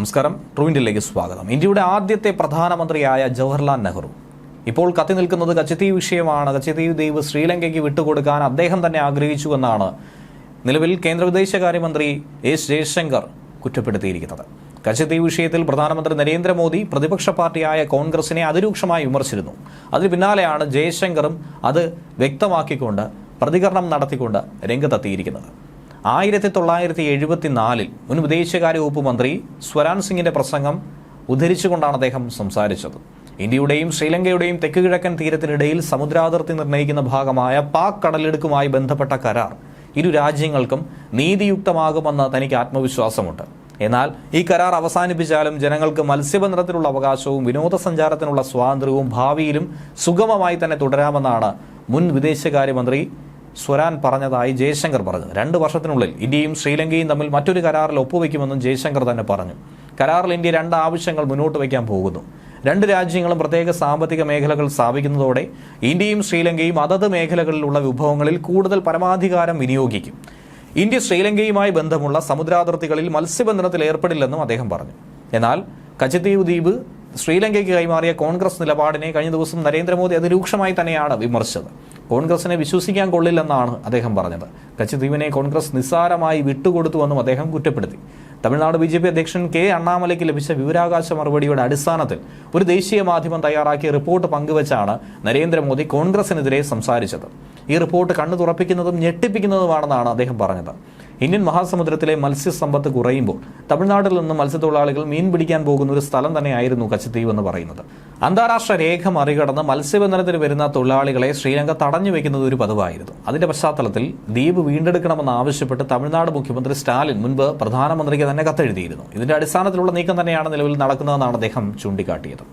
നമസ്കാരം. ട്രൂ ഇന്ത്യയിലേക്ക് സ്വാഗതം. ഇന്ത്യയുടെ ആദ്യത്തെ പ്രധാനമന്ത്രിയായ ജവഹർലാൽ നെഹ്റു. ഇപ്പോൾ കത്തി നിൽക്കുന്നത് കച്ചത്തീവ് വിഷയമാണ്. കച്ചത്തീവ് ദ്വീപ് ശ്രീലങ്കയ്ക്ക് വിട്ടുകൊടുക്കാൻ അദ്ദേഹം തന്നെ ആഗ്രഹിച്ചു എന്നാണ് നിലവിൽ കേന്ദ്ര വിദേശകാര്യമന്ത്രി എസ് ജയശങ്കർ കുറ്റപ്പെടുത്തിയിരിക്കുന്നത്. കച്ചത്തീവ് വിഷയത്തിൽ പ്രധാനമന്ത്രി നരേന്ദ്രമോദി പ്രതിപക്ഷ പാർട്ടിയായ കോൺഗ്രസിനെ അതിരൂക്ഷമായി വിമർശിച്ചിരുന്നു. അതിന് പിന്നാലെയാണ് ജയശങ്കറും അത് വ്യക്തമാക്കിക്കൊണ്ട് പ്രതികരണം നടത്തിക്കൊണ്ട് രംഗത്തെത്തിയിരിക്കുന്നത്. ആയിരത്തി തൊള്ളായിരത്തി എഴുപത്തിനാലിൽ മുൻ വിദേശകാര്യ വകുപ്പ് മന്ത്രി സ്വരാൻ സിംഗിന്റെ പ്രസംഗം ഉദ്ധരിച്ചുകൊണ്ടാണ് അദ്ദേഹം സംസാരിച്ചത്. ഇന്ത്യയുടെയും ശ്രീലങ്കയുടെയും തെക്ക് കിഴക്കൻ തീരത്തിനിടയിൽ സമുദ്രാതിർത്തി നിർണയിക്കുന്ന ഭാഗമായ പാക് കടലെടുക്കുമായി ബന്ധപ്പെട്ട കരാർ ഇരു രാജ്യങ്ങൾക്കും നീതിയുക്തമാകുമെന്ന് തനിക്ക് ആത്മവിശ്വാസമുണ്ട്. എന്നാൽ ഈ കരാർ അവസാനിപ്പിച്ചാലും ജനങ്ങൾക്ക് മത്സ്യബന്ധനത്തിനുള്ള അവകാശവും വിനോദസഞ്ചാരത്തിനുള്ള സ്വാതന്ത്ര്യവും ഭാവിയിലും സുഗമമായി തന്നെ തുടരാമെന്നാണ് മുൻ വിദേശകാര്യമന്ത്രി സ്വരാൻ പറഞ്ഞതായി ജയശങ്കർ പറഞ്ഞു. രണ്ട് വർഷത്തിനുള്ളിൽ ഇന്ത്യയും ശ്രീലങ്കയും തമ്മിൽ മറ്റൊരു കരാറിൽ ഒപ്പുവെക്കുമെന്നും ജയശങ്കർ തന്നെ പറഞ്ഞു. കരാറിൽ ഇന്ത്യ രണ്ട് ആവശ്യങ്ങൾ മുന്നോട്ട് വയ്ക്കാൻ പോകുന്നു. രണ്ട് രാജ്യങ്ങളും പ്രത്യേക സാമ്പത്തിക മേഖലകൾ സ്ഥാപിക്കുന്നതോടെ ഇന്ത്യയും ശ്രീലങ്കയും അതത് മേഖലകളിലുള്ള വിഭവങ്ങളിൽ കൂടുതൽ പരമാധികാരം വിനിയോഗിക്കും. ഇന്ത്യ ശ്രീലങ്കയുമായി ബന്ധമുള്ള സമുദ്രാതിർത്തികളിൽ മത്സ്യബന്ധനത്തിൽ ഏർപ്പെടില്ലെന്നും അദ്ദേഹം പറഞ്ഞു. എന്നാൽ കച്ചത്തീവ് ദ്വീപ് ശ്രീലങ്കയ്ക്ക് കൈമാറിയ കോൺഗ്രസ് നിലപാടിനെ കഴിഞ്ഞ ദിവസം നരേന്ദ്രമോദി അതിരൂക്ഷമായി തന്നെയാണ് വിമർശിച്ചത്. കോൺഗ്രസിനെ വിശ്വസിക്കാൻ കൊള്ളില്ലെന്നാണ് അദ്ദേഹം പറഞ്ഞത്. കച്ചദ്വീപിനെ കോൺഗ്രസ് നിസ്സാരമായി വിട്ടുകൊടുത്തുവെന്നും അദ്ദേഹം കുറ്റപ്പെടുത്തി. തമിഴ്നാട് ബി ജെ പി അധ്യക്ഷൻ കെ അണ്ണാമലയ്ക്ക് ലഭിച്ച വിവരാകാശ മറുപടിയുടെ അടിസ്ഥാനത്തിൽ ഒരു ദേശീയ മാധ്യമം തയ്യാറാക്കിയ റിപ്പോർട്ട് പങ്കുവച്ചാണ് നരേന്ദ്രമോദി കോൺഗ്രസിനെതിരെ സംസാരിച്ചത്. ഈ റിപ്പോർട്ട് കണ്ണു തുറപ്പിക്കുന്നതും ഞെട്ടിപ്പിക്കുന്നതുമാണെന്നാണ് അദ്ദേഹം പറഞ്ഞത്. ഇന്ത്യൻ മഹാസമുദ്രത്തിലെ മത്സ്യസമ്പത്ത് കുറയുമ്പോൾ തമിഴ്നാട്ടിൽ നിന്ന് മത്സ്യത്തൊഴിലാളികൾ മീൻ പിടിക്കാൻ പോകുന്ന ഒരു സ്ഥലം തന്നെയായിരുന്നു കച്ചത്തീവ് എന്ന് പറയുന്നത്. അന്താരാഷ്ട്ര രേഖ മറികടന്ന് മത്സ്യബന്ധനത്തിന് വരുന്ന തൊഴിലാളികളെ ശ്രീലങ്ക തടഞ്ഞു വെക്കുന്നത് ഒരു പതിവായിരുന്നു. അതിന്റെ പശ്ചാത്തലത്തിൽ ദ്വീപ് വീണ്ടെടുക്കണമെന്ന് ആവശ്യപ്പെട്ട് തമിഴ്നാട് മുഖ്യമന്ത്രി സ്റ്റാലിൻ മുൻപ് പ്രധാനമന്ത്രിക്ക് തന്നെ കത്തെഴുതിയിരുന്നു. ഇതിന്റെ അടിസ്ഥാനത്തിലുള്ള നീക്കം തന്നെയാണ് നിലവിൽ നടക്കുന്നതെന്നാണ് അദ്ദേഹം ചൂണ്ടിക്കാട്ടിയത്.